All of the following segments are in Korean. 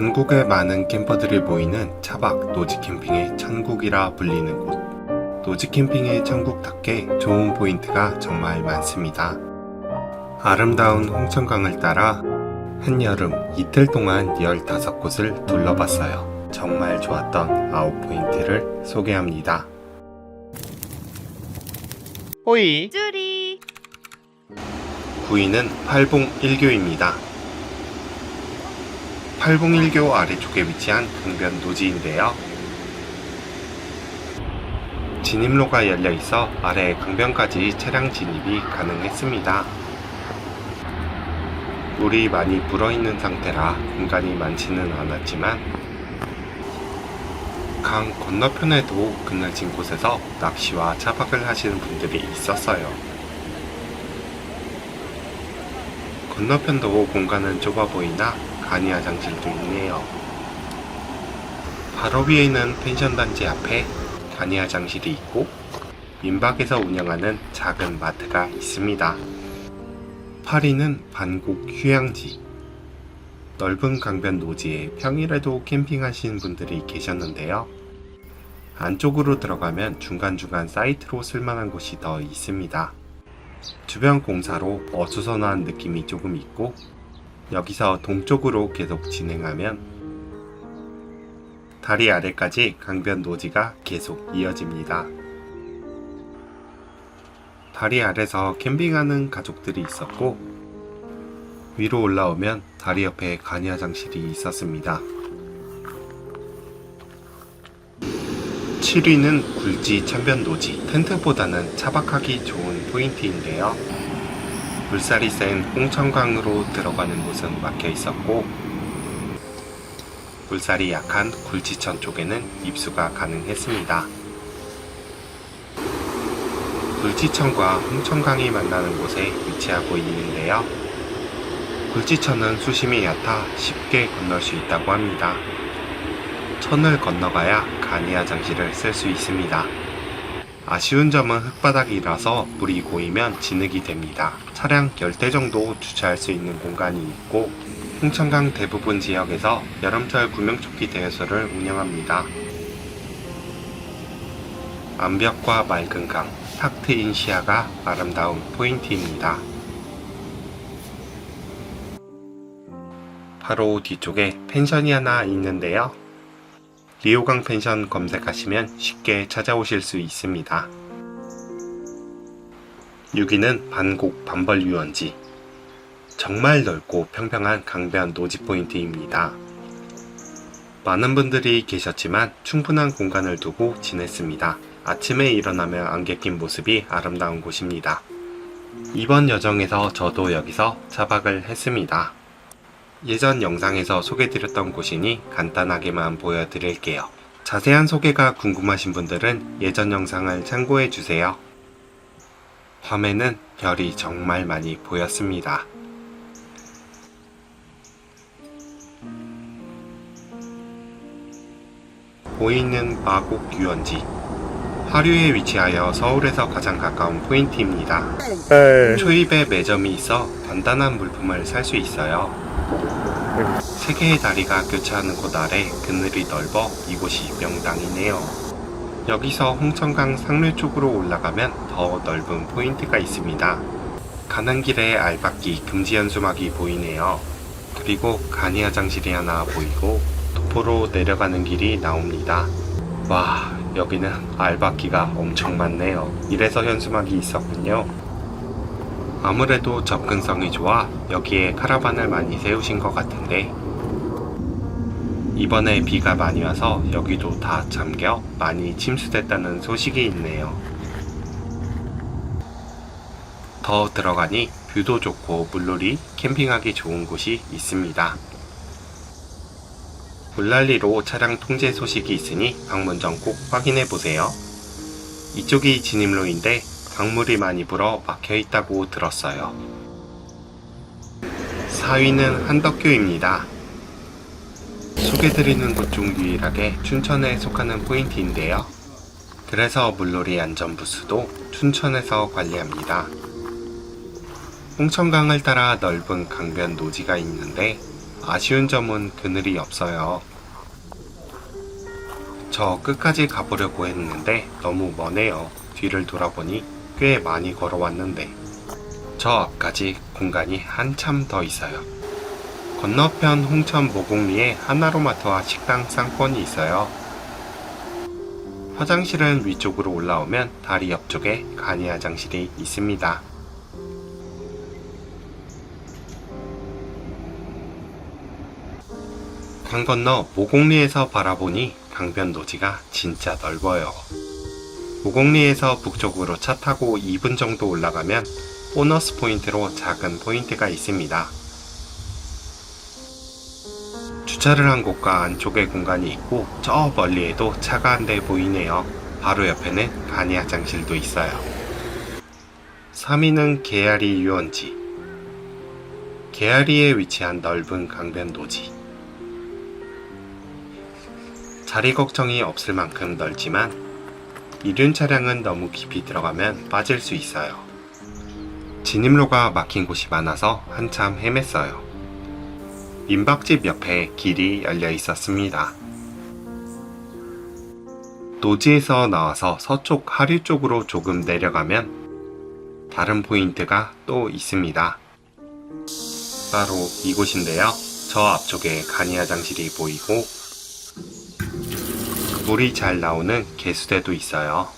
전국의 많은 캠퍼들이 모이는 차박 노지 캠핑의 천국이라 불리는 곳. 노지 캠핑의 천국답게 좋은 포인트가 정말 많습니다. 아름다운 홍천강을 따라 한여름 이틀 동안 15곳을 둘러봤어요. 정말 좋았던 아웃 포인트를 소개합니다. 호이 쭈리 9위는 팔봉 1교입니다. 팔봉 1교 아래쪽에 위치한 강변 노지인데요. 진입로가 열려 있어 아래 강변까지 차량 진입이 가능했습니다. 물이 많이 불어 있는 상태라 공간이 많지는 않았지만 강 건너편에도 그늘진 곳에서 낚시와 차박을 하시는 분들이 있었어요. 건너편도 공간은 좁아 보이나 간이 화장실도 있네요. 바로 위에 있는 펜션 단지 앞에 간이 화장실이 있고 민박에서 운영하는 작은 마트가 있습니다. 8위는 반곡 휴양지. 넓은 강변 노지에 평일에도 캠핑하시는 분들이 계셨는데요. 안쪽으로 들어가면 중간중간 사이트로 쓸만한 곳이 더 있습니다. 주변 공사로 어수선한 느낌이 조금 있고 여기서 동쪽으로 계속 진행하면 다리 아래까지 강변 노지가 계속 이어집니다. 다리 아래서 캠핑하는 가족들이 있었고 위로 올라오면 다리 옆에 간이 화장실이 있었습니다. 7위는 굴지 천변 노지 텐트보다는 차박하기 좋은 포인트인데요. 물살이 센 홍천강으로 들어가는 곳은 막혀 있었고 물살이 약한 굴지천 쪽에는 입수가 가능했습니다. 굴지천과 홍천강이 만나는 곳에 위치하고 있는데요. 굴지천은 수심이 얕아 쉽게 건널 수 있다고 합니다. 천을 건너가야 간이 화장실을 쓸수 있습니다. 아쉬운 점은 흙바닥이라서 물이 고이면 진흙이 됩니다. 차량 10대 정도 주차할 수 있는 공간이 있고 홍천강 대부분 지역에서 여름철 구명조끼 대여소를 운영합니다. 암벽과 맑은 강, 탁 트인 시야가 아름다운 포인트입니다. 바로 뒤쪽에 펜션이 하나 있는데요. 리오강 펜션 검색하시면 쉽게 찾아오실 수 있습니다. 6위는 반곡 반벌 유원지. 정말 넓고 평평한 강변 노지 포인트입니다. 많은 분들이 계셨지만 충분한 공간을 두고 지냈습니다. 아침에 일어나면 안개 낀 모습이 아름다운 곳입니다. 이번 여정에서 저도 여기서 차박을 했습니다. 예전 영상에서 소개드렸던 곳이니 간단하게만 보여드릴게요. 자세한 소개가 궁금하신 분들은 예전 영상을 참고해 주세요. 밤에는 별이 정말 많이 보였습니다. 보이는 마곡 유원지 하류에 위치하여 서울에서 가장 가까운 포인트입니다. 초입에 매점이 있어 간단한 물품을 살 수 있어요. 세 개의 다리가 교차하는 곳 아래 그늘이 넓어 이곳이 명당이네요. 여기서 홍천강 상류 쪽으로 올라가면 더 넓은 포인트가 있습니다. 가는 길에 알박기 금지 연수막이 보이네요. 그리고 간이 화장실이 하나 보이고 도포로 내려가는 길이 나옵니다. 와, 여기는 알박기가 엄청 많네요. 이래서 현수막이 있었군요. 아무래도 접근성이 좋아 여기에 카라반을 많이 세우신 것 같은데 이번에 비가 많이 와서 여기도 다 잠겨 많이 침수됐다는 소식이 있네요. 더 들어가니 뷰도 좋고 물놀이, 캠핑하기 좋은 곳이 있습니다. 물난리로 차량 통제 소식이 있으니 방문 전 꼭 확인해 보세요. 이쪽이 진입로인데 강물이 많이 불어 막혀 있다고 들었어요. 4위는 한덕교입니다. 소개드리는 곳 중 유일하게 춘천에 속하는 포인트인데요. 그래서 물놀이 안전부스도 춘천에서 관리합니다. 홍천강을 따라 넓은 강변 노지가 있는데 아쉬운 점은 그늘이 없어요. 저 끝까지 가보려고 했는데 너무 머네요. 뒤를 돌아보니 꽤 많이 걸어왔는데 저 앞까지 공간이 한참 더 있어요. 건너편 홍천 모곡리에 하나로마트와 식당 상권이 있어요. 화장실은 위쪽으로 올라오면 다리 옆쪽에 간이 화장실이 있습니다. 강 건너 모곡리에서 바라보니 강변 노지가 진짜 넓어요. 모곡리에서 북쪽으로 차 타고 2분 정도 올라가면 보너스 포인트로 작은 포인트가 있습니다. 주차를 한 곳과 안쪽에 공간이 있고 저 멀리에도 차가 한 대 보이네요. 바로 옆에는 간이 화장실도 있어요. 3위는 개아리 유원지. 개아리에 위치한 넓은 강변 노지. 자리 걱정이 없을 만큼 넓지만 이륜 차량은 너무 깊이 들어가면 빠질 수 있어요. 진입로가 막힌 곳이 많아서 한참 헤맸어요. 민박집 옆에 길이 열려 있었습니다. 노지에서 나와서 서쪽 하류 쪽으로 조금 내려가면 다른 포인트가 또 있습니다. 바로 이곳인데요. 저 앞쪽에 간이 화장실이 보이고 물이 잘 나오는 개수대도 있어요.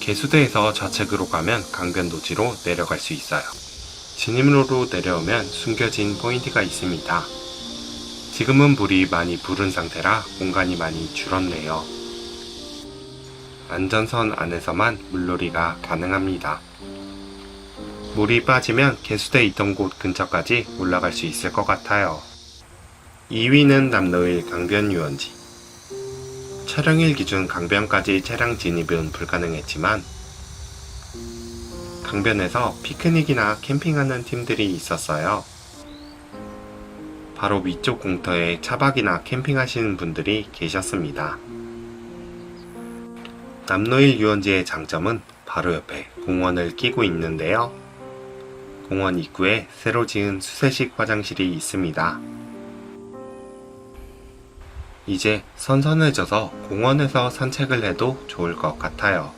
개수대에서 좌측으로 가면 강변 노지로 내려갈 수 있어요. 진입로로 내려오면 숨겨진 포인트가 있습니다. 지금은 물이 많이 부른 상태라 공간이 많이 줄었네요. 안전선 안에서만 물놀이가 가능합니다. 물이 빠지면 개수대 있던 곳 근처까지 올라갈 수 있을 것 같아요. 2위는 남로일 강변 유원지. 촬영일 기준 강변까지 차량 진입은 불가능했지만 강변에서 피크닉이나 캠핑하는 팀들이 있었어요. 바로 위쪽 공터에 차박이나 캠핑하시는 분들이 계셨습니다. 남노일 유원지의 장점은 바로 옆에 공원을 끼고 있는데요. 공원 입구에 새로 지은 수세식 화장실이 있습니다. 이제 선선해져서 공원에서 산책을 해도 좋을 것 같아요.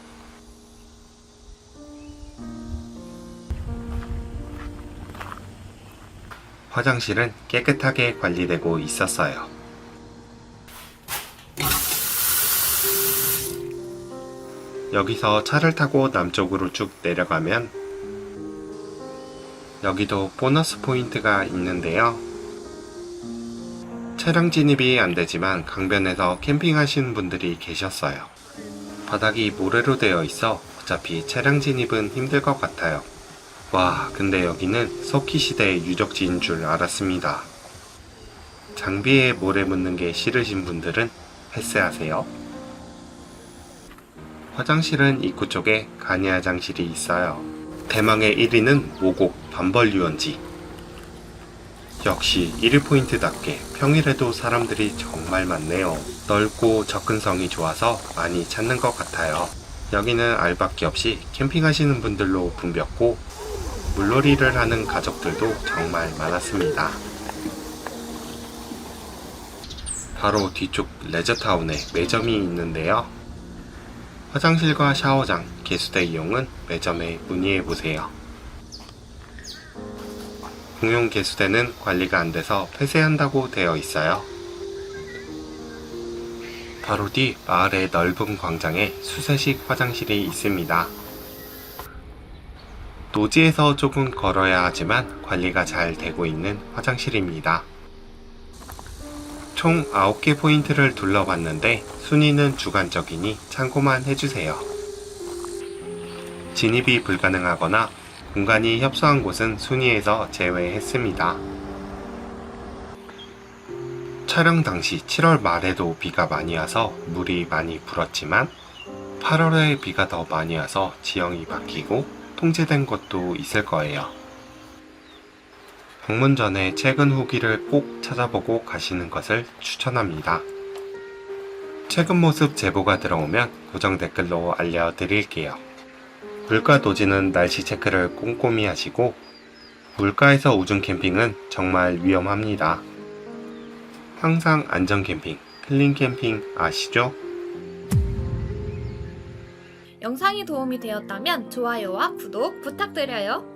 화장실은 깨끗하게 관리되고 있었어요. 여기서 차를 타고 남쪽으로 쭉 내려가면 여기도 보너스 포인트가 있는데요. 차량 진입이 안 되지만 강변에서 캠핑하시는 분들이 계셨어요. 바닥이 모래로 되어 있어 어차피 차량 진입은 힘들 것 같아요. 와, 근데 여기는 석기 시대의 유적지인 줄 알았습니다. 장비에 모래 묻는 게 싫으신 분들은 패스하세요. 화장실은 입구 쪽에 간이 화장실이 있어요. 대망의 1위는 모곡 반벌 유원지. 역시 1위 포인트답게 평일에도 사람들이 정말 많네요. 넓고 접근성이 좋아서 많이 찾는 것 같아요. 여기는 알밖에 없이 캠핑하시는 분들로 붐볐고 물놀이를 하는 가족들도 정말 많았습니다. 바로 뒤쪽 레저타운에 매점이 있는데요. 화장실과 샤워장, 개수대 이용은 매점에 문의해 보세요. 공용 개수대는 관리가 안 돼서 폐쇄한다고 되어 있어요. 바로 뒤 마을의 넓은 광장에 수세식 화장실이 있습니다. 노지에서 조금 걸어야 하지만 관리가 잘 되고 있는 화장실입니다. 총 9개 포인트를 둘러봤는데 순위는 주관적이니 참고만 해주세요. 진입이 불가능하거나 공간이 협소한 곳은 순위에서 제외했습니다. 촬영 당시 7월 말에도 비가 많이 와서 물이 많이 불었지만 8월에 비가 더 많이 와서 지형이 바뀌고 통제된 곳도 있을 거예요. 방문 전에 최근 후기를 꼭 찾아보고 가시는 것을 추천합니다. 최근 모습 제보가 들어오면 고정 댓글로 알려드릴게요. 물가 노지는 날씨 체크를 꼼꼼히 하시고 물가에서 우중 캠핑은 정말 위험합니다. 항상 안전 캠핑, 클린 캠핑 아시죠? 영상이 도움이 되었다면 좋아요와 구독 부탁드려요.